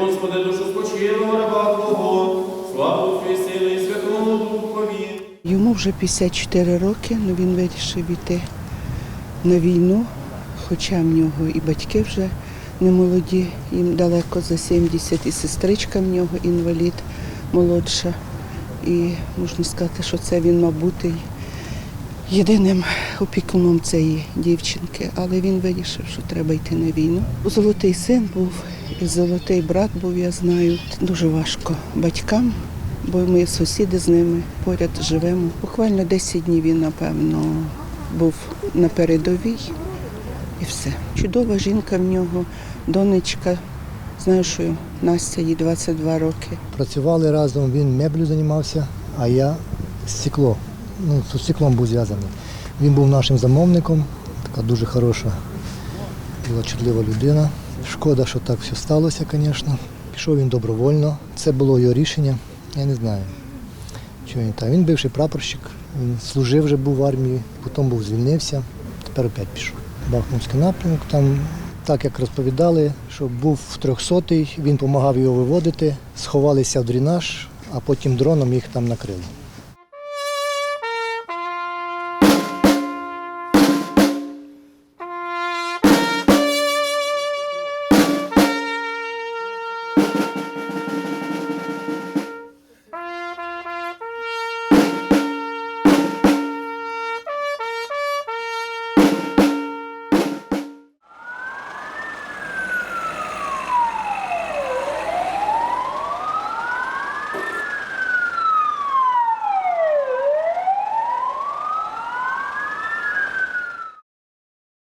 Господи, душу спочилого раба Твого, славу Твої сили і Святому Духові. Йому вже 54 роки, але він вирішив іти на війну, хоча в нього і батьки вже не молоді, їм далеко за 70, і сестричка в нього інвалід молодша. І можна сказати, що це він, мабуть, єдиним опікуном цієї дівчинки. Але він вирішив, що треба йти на війну. Золотий син був і золотий брат був, я знаю. Дуже важко батькам бо ми сусіди з ними поряд живемо. Буквально 10 днів він, напевно, був на передовій і все. Чудова жінка в нього, донечка. Знаю, що Настя їй 22 роки. Працювали разом, він меблю займався, а я стекло. Ну, з стеклом був зв'язаний. Він був нашим замовником, така дуже хороша, була чутлива людина. Шкода, що так все сталося, звісно. Пішов він добровольно. Це було його рішення. Я не знаю, чого він так. Він бивший прапорщик, він служив вже був в армії, потім був звільнився, тепер опять пішов. Бахмутський напрямок. Там, так як розповідали, що був трьохсотий, він допомагав його виводити, сховалися в дренаж, а потім дроном їх там накрили.